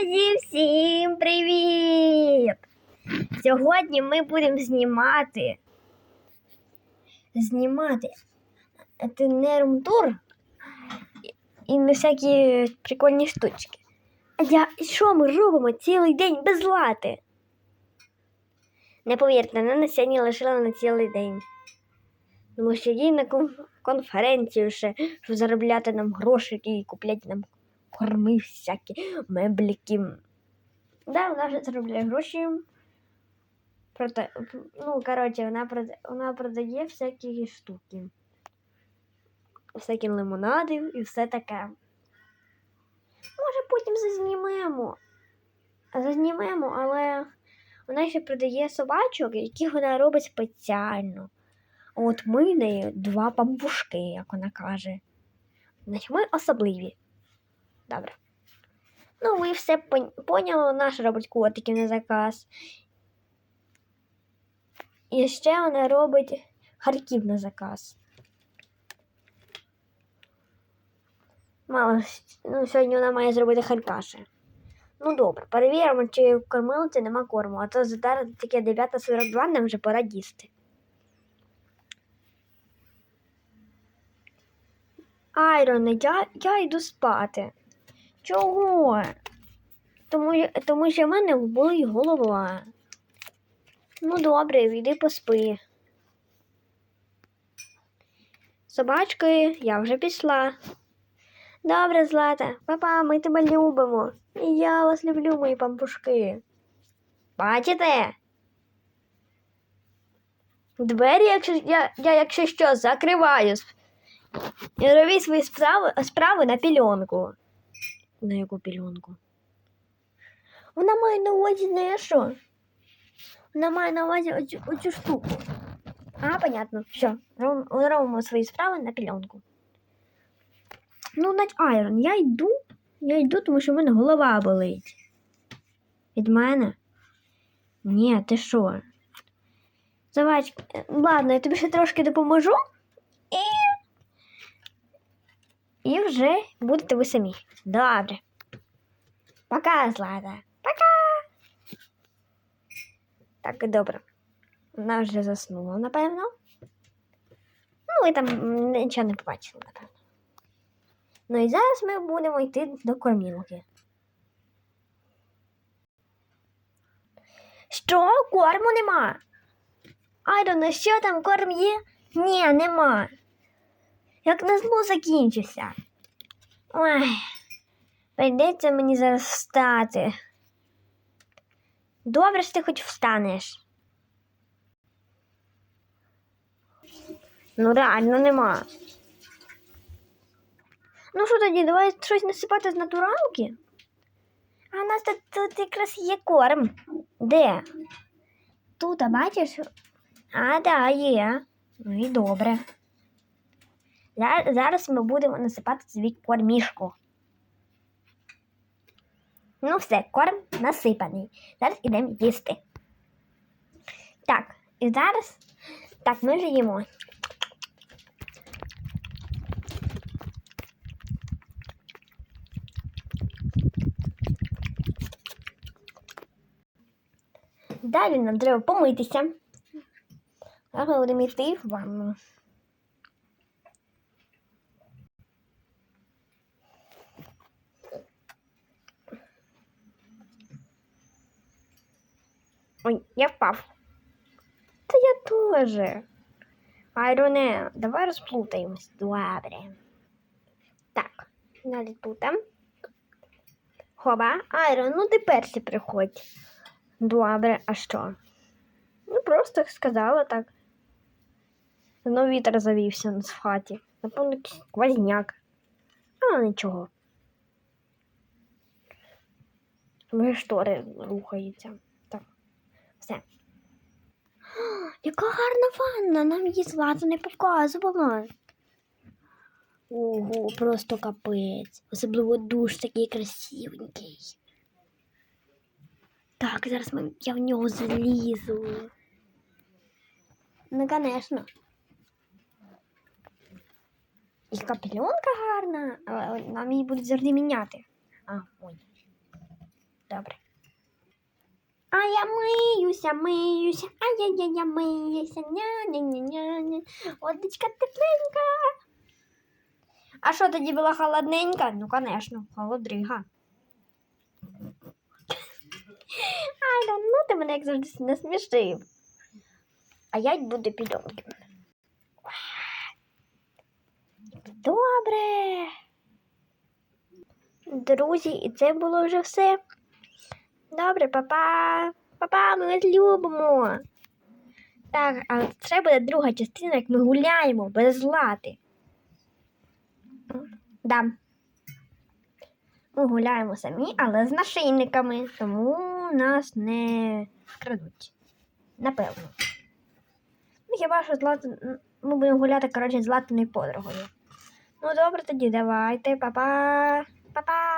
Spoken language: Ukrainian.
Друзі, всім привіт! Сьогодні ми будемо знімати. Знімати Тенерум-тур і на всякі прикольні штучки. Я, що ми робимо цілий день без лати? Не повірте, мене сьогодні лишили на цілий день. Тому що їй на конф- конференцію ще, щоб заробляти нам грошики і купляти нам корми всякі, мебліки. Да, вона вже заробляє гроші. Проте, ну, коротше, вона, прода- вона продає всякі штуки. Всякі лимонади і все таке. Може, потім зазнімемо. Зазнімемо, але вона ще продає собачок, які вона робить спеціально. От ми в неї два пампушки, як вона каже. Значить, ми особливі. Добре. Ну, ви все пон- поняли, наш робить котиків на заказ. І ще вона робить харків на заказ. Мало, ну, сьогодні вона має зробити харка. Ну добре, перевіримо, чи в кормилиці нема корму, а то зараз таке 9.42, нам вже пора їсти. Айроне, я, я йду спати. Чого? Тому, тому що в мене болить голова. Ну, добре, йди поспи. Собачки, я вже пішла. Добре, Злата, папа, ми тебе любимо. І я вас люблю, мої пампушки. Бачите? Двері, якщо я, я якщо що, закриваю. Робіть свої справи, справи на пільонку. На яку пільонку? Вона має на увазі не що? Вона має на увазі оцю, оцю штуку. А, понятно. Все, робимо, робимо свої справи на пільонку. Ну, навіть Айрон, я йду. Я йду, тому що в мене голова болить. Від мене? Ні, ти що? Завач, ладно, я тобі ще трошки допоможу. І і вже будете ви самі. Добре. Пока, Злата. Пока. Так, добре. Вона вже заснула, напевно. Ну, ви там нічого не побачили, напевно. Ну і зараз ми будемо йти до кормілки. Що? Корму нема? Айрона, що там корм є? Ні, нема. Як назло закінчився. Ой, прийдеться мені зараз встати. Добре, що ти хоч встанеш. Ну, реально нема. Ну що тоді, давай щось насипати з натуралки? А у нас тут, тут якраз є корм. Де? Тут, а бачиш? А, да, є. Ну і добре. Зар- Зараз ми будемо насипати свій кормішку. Ну, все, корм насипаний. Зараз ідемо їсти. Так, і зараз. Так, ми вже їмо. Далі нам треба помитися. Зараз ми будемо йти в ванну. Ой, я впав. Та я теж. Айроне, давай розплутаємось. Добре. Так, далі тут. Хоба, Айрон, ну ти перший приходь. Добре, а що? Ну, просто сказала так. Знову вітер завівся в хаті. Напевно, якийсь сквозняк. А нічого. Мої штори рухаються. Все. Яка гарна ванна! Нам її злата не показувала. Ого, просто капець. Особливо душ такий красивенький. Так, зараз я в нього залізу. Ну, конечно. І капельонка гарна, але нам її будуть завжди міняти. А, ой. Добре. А я миюся, миюся, а я я я миюся, ня-ня-ня-ня. Водичка тепленька. А що тоді була холодненька? Ну, звісно, холодрига. Ай, ну ти мене як завжди насмішив. А я й буду підонким. Добре. Друзі, і це було вже все. Добре, папа. Папа, ми вас любимо. Так, а це буде друга частина, як ми гуляємо без злати. Да. Ми гуляємо самі, але з нашийниками, тому нас не вкрадуть. Напевно. Ну, хіба що злати... ми будемо гуляти, коротше, з златиною подругою. Ну, добре, тоді давайте, па-па. Па-па.